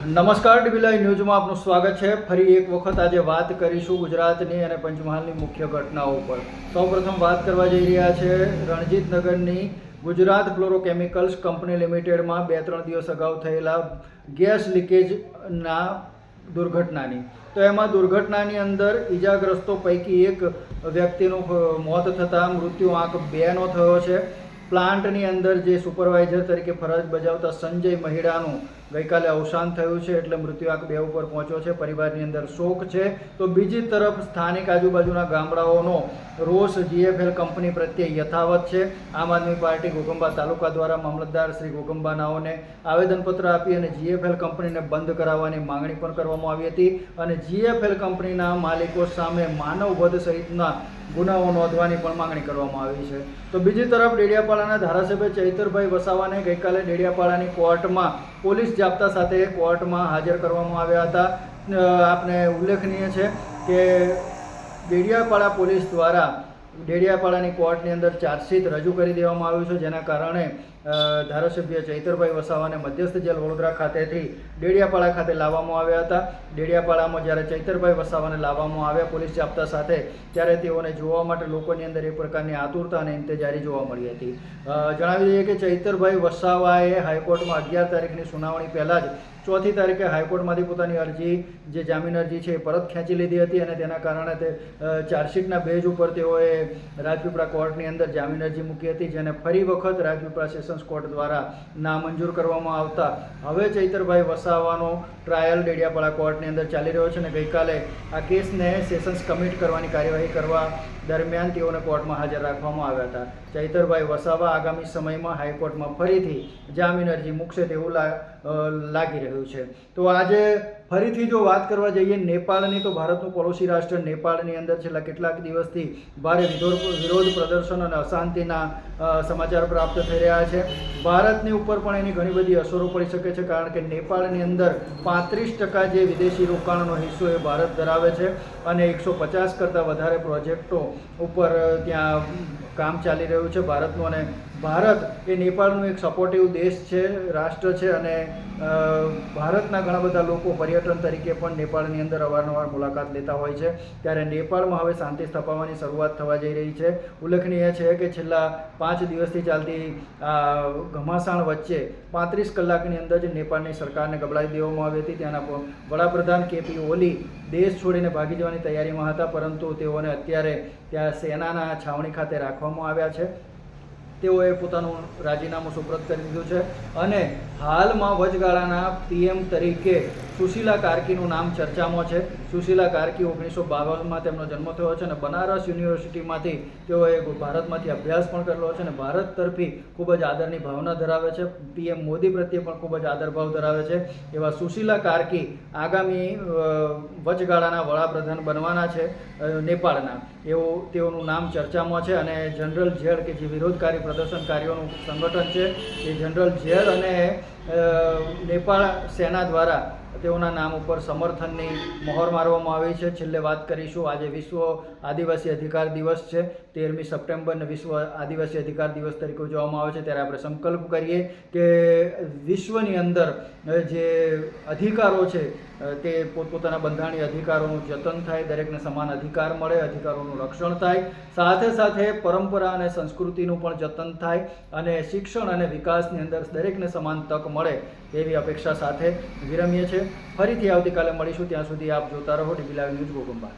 નમસ્કાર, ડીબીલાઈ ન્યૂઝમાં આપનું સ્વાગત છે. ફરી એક વખત આજે વાત કરીશું ગુજરાતની અને પંચમહાલની મુખ્ય ઘટનાઓ પર. સૌપ્રથમ વાત કરવા જઈ રહ્યા છે રણજીતનગરની ગુજરાત ફ્લોરોકેમિકલ્સ કંપની લિમિટેડમાં બે ત્રણ દિવસ અગાઉ થયેલા ગેસ લીકેજના દુર્ઘટનાની. તો એમાં દુર્ઘટનાની અંદર ઈજાગ્રસ્તો પૈકી એક વ્યક્તિનું મોત થતાં મૃત્યુ આંક બેનો થયો છે. પ્લાન્ટની અંદર જે સુપરવાઇઝર તરીકે ફરજ બજાવતા સંજય મહિડાનું ગઈકાલે અવસાન થયું છે એટલે મૃત્યુઆંક બે ઉપર પહોંચ્યો છે, પરિવારની અંદર શોક છે. તો બીજી તરફ સ્થાનિક આજુબાજુના ગામડાઓનો રોષ જીએફએલ કંપની પ્રત્યે યથાવત છે. આમ આદમી પાર્ટી ગોકંબા તાલુકા દ્વારા મામલતદાર શ્રી ઘોગંબા નાઓને આવેદનપત્ર આપી અને જીએફએલ કંપનીને બંધ કરાવવાની માંગણી પણ કરવામાં આવી હતી અને જીએફએલ કંપનીના માલિકો સામે માનવ વધ સહિતના ગુનાઓ નોંધવાની પણ માંગણી કરવામાં આવી છે. તો બીજી તરફ ડેડિયાપાડાના ધારાસભ્ય ચૈતરભાઈ વસાવાને ગઈકાલે ડેડિયાપાડાની કોર્ટમાં પોલીસ જાપ્તા સાથે કોર્ટમાં હાજર કરવામાં આવ્યા હતા. આપને ઉલ્લેખનીય છે કે ડેડિયાપાડા પોલીસ દ્વારા ડેડિયાપાડાની કોર્ટની અંદર ચાર્જશીટ રજૂ કરી દેવામાં આવ્યું છે, જેના કારણે ધારાસભ્ય ચૈતરભાઈ વસાવાને મધ્યસ્થ જેલ વડોદરા ખાતેથી ડેડિયાપાડા ખાતે લાવવામાં આવ્યા હતા. ડેડિયાપાડામાં જ્યારે ચૈતરભાઈ વસાવાને લાવવામાં આવ્યા, પોલીસ જાપ્તા સાથે ત્યારે તેઓને જોવા માટે લોકોની અંદર એ પ્રકારની આતુરતા અને ઇંતજારી જોવા મળી હતી. જણાવી દઈએ કે ચૈતરભાઈ વસાવાએ હાઈકોર્ટમાં અગિયાર તારીખની સુનાવણી પહેલાં જ ચોથી તારીખે હાઈકોર્ટમાંથી પોતાની અરજી, જે જામીન અરજી છે એ પરત ખેંચી લીધી હતી અને તેના કારણે તે ચાર્જશીટના બેજ ઉપર તેઓએ રાજપીપળા કોર્ટની અંદર જામીન અરજી મૂકી હતી, જેને ફરી વખત રાજપીપળા સેશન્સ કોર્ટ દ્વારા નામંજૂર કરવામાં આવતા હવે ચૈતરભાઈ વસાવાનો ટ્રાયલ ડેડિયાપાડા કોર્ટની અંદર ચાલી રહ્યો છે અને ગઈકાલે આ કેસને સેશન્સ કમિટ કરવાની કાર્યવાહી કરવા દરમિયાન તેઓને કોર્ટમાં હાજર રાખવામાં આવ્યા હતા. ચૈતરભાઈ વસાવા આગામી સમયમાં હાઈકોર્ટમાં ફરીથી જામીન અરજી મૂકશે તેવું લાગી રહ્યું છે. તો આજે ફરીથી જો વાત કરવા જઈએ, નેપાળની તો ભારતનું પડોશી રાષ્ટ્ર નેપાળની અંદર છેલ્લા કેટલાક દિવસથી ભારે વિરોધ પ્રદર્શન અને અશાંતિના સમાચાર પ્રાપ્ત થઈ રહ્યા છે. ભારતની ઉપર પણ એની ઘણી બધી અસરો પડી શકે છે, કારણ કે નેપાળની અંદર પાંત્રીસ ટકા જે વિદેશી રોકાણનો હિસ્સો એ ભારત ધરાવે છે અને એકસો પચાસ કરતાં વધારે પ્રોજેક્ટો ઉપર ત્યાં કામ ચાલી રહ્યું છે ભારતનું અને ભારત એ નેપાળનું એક સપોર્ટિવ દેશ છે, રાષ્ટ્ર છે અને ભારતના ઘણા બધા લોકો પર્યટન તરીકે પણ નેપાળની અંદર અવારનવાર મુલાકાત લેતા હોય છે. ત્યારે નેપાળમાં હવે શાંતિ સ્થપાવવાની શરૂઆત થવા જઈ રહી છે. ઉલ્લેખનીય છે કે છેલ્લા પાંચ દિવસથી ચાલતી આ ઘમાસાણ વચ્ચે પાંત્રીસ કલાકની અંદર જ નેપાળની સરકારને ગબડાવી દેવામાં આવી હતી. ત્યાંના વડાપ્રધાન કેપી ઓલી દેશ છોડીને ભાગી જવાની તૈયારીમાં હતા, પરંતુ તેઓને અત્યારે ત્યાં સેનાના છાવણી ખાતે રાખવામાં આવ્યા છે. તેઓએ પોતાનું રાજીનામું સુપ્રત કરી દીધું છે. અને હાલમાં વચગાળાના પીએમ તરીકે સુશીલા કાર્કીનું નામ ચર્ચામાં છે. સુશીલા કાર્કી ઓગણીસો બાવનમાં તેમનો જન્મ થયો છે અને બનારસ યુનિવર્સિટીમાંથી તેઓએ ભારતમાંથી અભ્યાસ પણ કરેલો છે અને ભારત તરફી ખૂબ જ આદરની ભાવના ધરાવે છે. પીએમ મોદી પ્રત્યે પણ ખૂબ જ આદરભાવ ધરાવે છે. એવા સુશીલા કાર્કી આગામી વચગાળાના વડાપ્રધાન બનવાના છે નેપાળના. એવું તેઓનું નામ ચર્ચામાં છે અને જનરલ ઝેડ કે જે વિરોધકારી પ્રદર્શનકારીઓનું સંગઠન છે, એ જનરલ ઝેડ અને નેપાળ સેના દ્વારા તેઓના નામ ઉપર સમર્થનની મહોર મારવામાં આવી છે. છેલ્લે વાત કરીશું, આજે વિશ્વ આદિવાસી અધિકાર દિવસ છે. તેરમી સપ્ટેમ્બરને વિશ્વ આદિવાસી અધિકાર દિવસ તરીકે ઉજવવામાં આવે છે. ત્યારે આપણે સંકલ્પ કરીએ કે વિશ્વની અંદર જે અધિકારો છે તે પોતપોતાના બંધારણીય અધિકારોનું જતન થાય, દરેકને સમાન અધિકાર મળે, અધિકારોનું રક્ષણ થાય. સાથે સાથે પરંપરા અને સંસ્કૃતિનું પણ જતન થાય અને શિક્ષણ અને વિકાસની અંદર દરેકને સમાન તક મળે. એવી અપેક્ષા સાથે વિરમીએ છીએ. ફરીથી આવતીકાલે મળીશું. ત્યાં સુધી આપ જોતા રહો ડીબી લાઈવ ન્યૂઝ ગોગંબા.